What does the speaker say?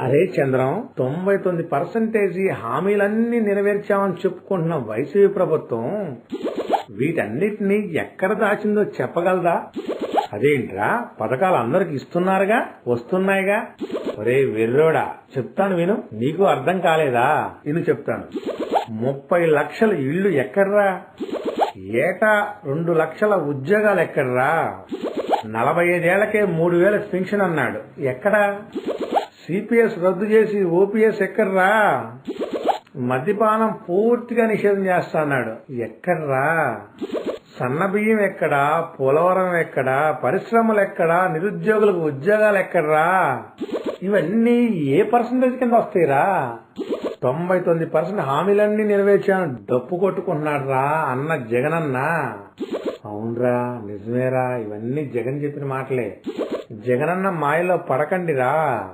అరే చంద్రం తొంభై తొమ్మిది పర్సెంటేజీ హామీలన్నీ నెరవేర్చామని చెప్పుకుంటున్న వైసీపీ ప్రభుత్వం వీటన్నిటినీ ఎక్కడ దాచిందో చెప్పగలదా? అదేంట్రా పథకాలు అందరికి ఇస్తున్నారుగా వస్తున్నాయిగా? ఒరే వెర్రోడా చెప్తాను విను నీకు అర్థం కాలేదా? నేను చెప్తాను. ముప్పై లక్షల ఇళ్ళు ఎక్కడ్రా? ఏటా రెండు లక్షల ఉద్యోగాలు ఎక్కడ్రా? నలభై ఐదేళ్ళకే మూడు వేల పెన్షన్ అన్నాడు. ఎక్కడా? సిపిఎస్ రద్దు చేసి ఓపీఎస్ ఎక్కడ్రా? మద్యపానం పూర్తిగా నిషేధం చేస్తాన్నాడు. ఎక్కడ్రా? సన్నబియ్యం ఎక్కడా? పోలవరం ఎక్కడా? పరిశ్రమలు ఎక్కడా? నిరుద్యోగులకు ఉద్యోగాలు ఎక్కడ్రా? ఇవన్నీ ఏ పర్సంటేజ్ కింద వస్తాయిరా? తొంభై తొమ్మిది పర్సెంట్ హామీలన్నీ నెరవేర్చాను. డప్పు కొట్టుకుంటున్నాడు రా అన్న జగనన్న. అవునరా నిజమేరా. ఇవన్నీ జగన్ చెప్పిన మాటలే. జగనన్న మాయలో పడకండిరా.